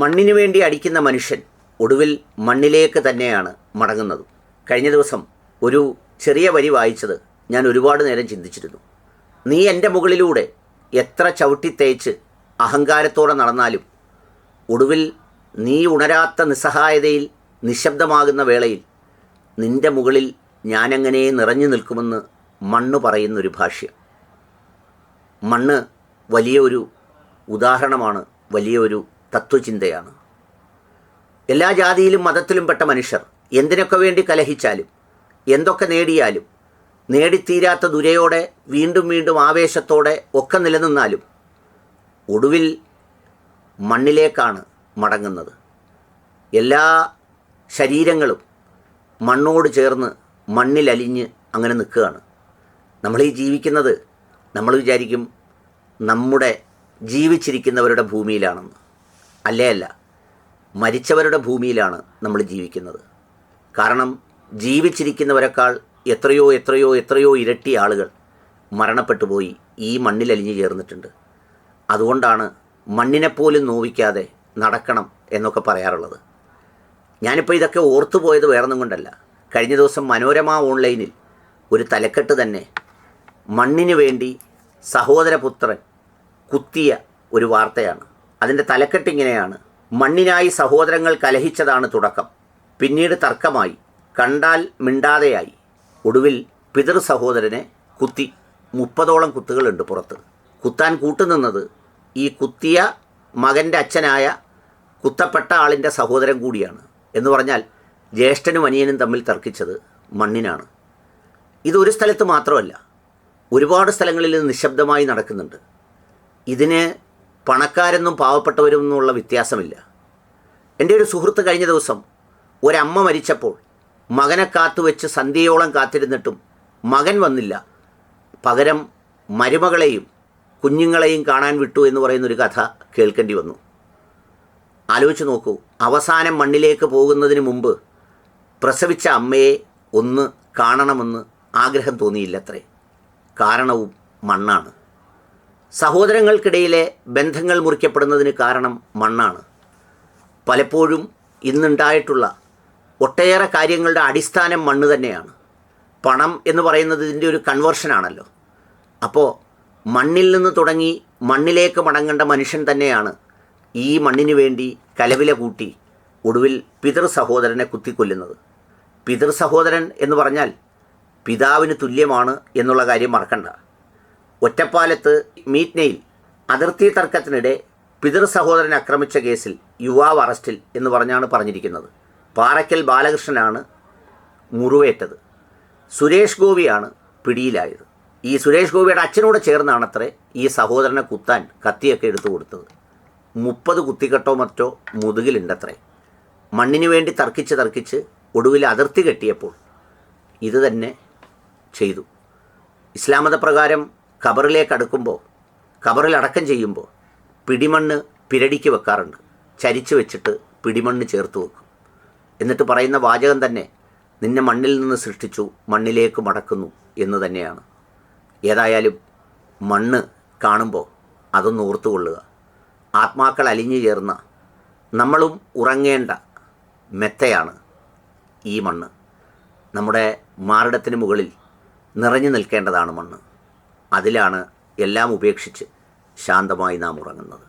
മണ്ണിനു വേണ്ടി അടിക്കുന്ന മനുഷ്യൻ ഒടുവിൽ മണ്ണിലേക്ക് തന്നെയാണ് മടങ്ങുന്നത്. കഴിഞ്ഞ ദിവസം ഒരു ചെറിയ വരി വായിച്ചത് ഞാൻ ഒരുപാട് നേരം ചിന്തിച്ചിരുന്നു. നീ എന്റെ മുകളിലൂടെ എത്ര ചവിട്ടി തേച്ച് അഹങ്കാരത്തോടെ നടന്നാലും ഒടുവിൽ നീ ഉണരാത്ത നിസ്സഹായതയിൽ നിശബ്ദമാകുന്ന വേളയിൽ നിന്റെ മുകളിൽ ഞാനെങ്ങനെ നിറഞ്ഞു നിൽക്കുമെന്ന് മണ്ണ് പറയുന്നൊരു ഭാഷ്യം. മണ്ണ് വലിയൊരു ഉദാഹരണമാണ് വലിയൊരു തത്വചിന്തയാണ്. എല്ലാ ജാതിയിലും മതത്തിലും പെട്ട മനുഷ്യർ എന്തിനൊക്കെ വേണ്ടി കലഹിച്ചാലും എന്തൊക്കെ നേടിയാലും നേടിത്തീരാത്ത ദുരയോടെ വീണ്ടും വീണ്ടും ആവേശത്തോടെ ഒക്കെ നിലനിന്നാലും ഒടുവിൽ മണ്ണിലേക്കാണ് മടങ്ങുന്നത്. എല്ലാ ശരീരങ്ങളും മണ്ണോട് ചേർന്ന് മണ്ണിലലിഞ്ഞ് അങ്ങനെ നിൽക്കുകയാണ്. നമ്മൾ ഈ ജീവിക്കുന്നത് നമ്മൾ വിചാരിക്കും നമ്മുടെ ജീവിച്ചിരിക്കുന്നവരുടെ ഭൂമിയിലാണെന്ന്. അല്ലേ അല്ല മരിച്ചവരുടെ ഭൂമിയിലാണ് നമ്മൾ ജീവിക്കുന്നത്. കാരണം ജീവിച്ചിരിക്കുന്നവരെക്കാൾ എത്രയോ എത്രയോ എത്രയോ ഇരട്ടി ആളുകൾ മരണപ്പെട്ടു പോയി ഈ മണ്ണിൽ അലിഞ്ഞു ചേർന്നിട്ടുണ്ട്. അതുകൊണ്ടാണ് മണ്ണിനെപ്പോലും നോവിക്കാതെ നടക്കണം എന്നൊക്കെ പറയാറുള്ളത്. ഞാനിപ്പോൾ ഇതൊക്കെ ഓർത്തു പോയത് വേറൊന്നും കൊണ്ടല്ല. കഴിഞ്ഞ ദിവസം മനോരമ ഓൺലൈനിൽ ഒരു തലക്കെട്ട് തന്നെ മണ്ണിനു വേണ്ടി സഹോദരപുത്രൻ കുത്തിയ ഒരു വാർത്തയാണ്. അതിന്റെ തലക്കെട്ട് ഇങ്ങനെയാണ്. മണ്ണിനായി സഹോദരങ്ങൾ കലഹിച്ചതാണ് തുടക്കം. പിന്നീട് തർക്കമായി. കണ്ടാൽ മിണ്ടാതെയായി. ഒടുവിൽ പിതൃ സഹോദരനെ കുത്തി. മുപ്പതോളം കുത്തുകളുണ്ട് പുറത്ത്. കുത്താൻ കൂട്ടുനിന്നത് ഈ കുത്തിയ മകന്റെ അച്ഛനായ കുത്തപ്പെട്ട ആളിന്റെ സഹോദരൻ കൂടിയാണ് എന്ന് പറഞ്ഞാൽ ജ്യേഷ്ഠനും അനിയനും തമ്മിൽ തർക്കിച്ചത് മണ്ണിനാണ്. ഇതൊരു സ്ഥലത്ത് മാത്രമല്ല ഒരുപാട് സ്ഥലങ്ങളിൽ നിശബ്ദമായി നടക്കുന്നുണ്ട്. ഇതിന് പണക്കാരെന്നും പാവപ്പെട്ടവരും എന്നുള്ള വ്യത്യാസമില്ല. എന്റെ ഒരു സുഹൃത്ത് കഴിഞ്ഞ ദിവസം ഒരമ്മ മരിച്ചപ്പോൾ മകനെ കാത്തുവെച്ച് സന്ധ്യയോളം കാത്തിരുന്നിട്ടും മകൻ വന്നില്ല. പകരം മരുമകളെയും കുഞ്ഞുങ്ങളെയും കാണാൻ വിട്ടു എന്ന് പറയുന്നൊരു കഥ കേൾക്കേണ്ടി വന്നു. ആലോചിച്ച് നോക്കൂ അവസാനം മണ്ണിലേക്ക് പോകുന്നതിന് മുമ്പ് പ്രസവിച്ച അമ്മയെ ഒന്ന് കാണണമെന്ന് ആഗ്രഹം തോന്നിയില്ലത്രേ. കാരണവും മണ്ണാണ്. സഹോദരങ്ങൾക്കിടയിലെ ബന്ധങ്ങൾ മുറിക്കപ്പെടുന്നതിന് കാരണം മണ്ണാണ്. പലപ്പോഴും ഇന്നുണ്ടായിട്ടുള്ള ഒട്ടേറെ കാര്യങ്ങളുടെ അടിസ്ഥാനം മണ്ണ് തന്നെയാണ്. പണം എന്ന് പറയുന്നത് ഇതിന്റെ ഒരു കൺവേർഷനാണല്ലോ അപ്പോൾ മണ്ണിൽ നിന്ന് തുടങ്ങി മണ്ണിലേക്ക് മടങ്ങേണ്ട മനുഷ്യൻ തന്നെയാണ് ഈ മണ്ണിന് വേണ്ടി കലവില കൂട്ടി ഒടുവിൽ പിതൃ സഹോദരനെ കുത്തിക്കൊല്ലുന്നത്. പിതൃ സഹോദരൻ എന്ന് പറഞ്ഞാൽ പിതാവിന് തുല്യമാണ് എന്നുള്ള കാര്യം മറക്കണ്ട. ഒറ്റപ്പാലത്ത് മീറ്റ്നയിൽ അതിർത്തി തർക്കത്തിനിടെ പിതൃ സഹോദരനെ ആക്രമിച്ച കേസിൽ യുവാവ് അറസ്റ്റിൽ എന്ന് പറഞ്ഞാണ് പറഞ്ഞിരിക്കുന്നത്. പാറയ്ക്കൽ ബാലകൃഷ്ണനാണ് മുറിവേറ്റത്. സുരേഷ് ഗോപിയാണ് പിടിയിലായത്. ഈ സുരേഷ് ഗോപിയുടെ അച്ഛനോട് ചേർന്നാണത്രേ ഈ സഹോദരനെ കുത്താൻ കത്തിയൊക്കെ എടുത്തു കൊടുത്തത്. മുപ്പത് കുത്തിക്കെട്ടോ മറ്റോ മുതുകിലുണ്ടത്രേ. മണ്ണിനു വേണ്ടി തർക്കിച്ച് തർക്കിച്ച് ഒടുവിൽ അതിർത്തി കെട്ടിയപ്പോൾ ഇത് തന്നെ ചെയ്തു. ഇസ്ലാമത മതപ്രകാരം ഖബറിലേക്ക് അടുക്കുമ്പോൾ ഖബറിൽ അടക്കം ചെയ്യുമ്പോൾ പിടിമണ്ണ് പിരടിക്ക് വെക്കാറുണ്ട്. ചരിച്ചു വെച്ചിട്ട് പിടിമണ്ണ് ചേർത്ത് വെക്കും. എന്നിട്ട് പറയുന്ന വാചകം തന്നെ നിന്നെ മണ്ണിൽ നിന്ന് സൃഷ്ടിച്ചു മണ്ണിലേക്ക് മടക്കുന്നു എന്ന് തന്നെയാണ്. ഏതായാലും മണ്ണ് കാണുമ്പോൾ അതൊന്ന് ഓർത്തുകൊള്ളുക. ആത്മാക്കൾ അലിഞ്ഞു ചേർന്ന നമ്മളും ഉറങ്ങേണ്ട മെത്തയാണ് ഈ മണ്ണ്. നമ്മുടെ മാറിടത്തിന് മുകളിൽ നിറഞ്ഞു നിൽക്കേണ്ടതാണ് മണ്ണ്. അതിലാണ് എല്ലാം ഉപേക്ഷിച്ച് ശാന്തമായി നാം ഉറങ്ങുന്നത്.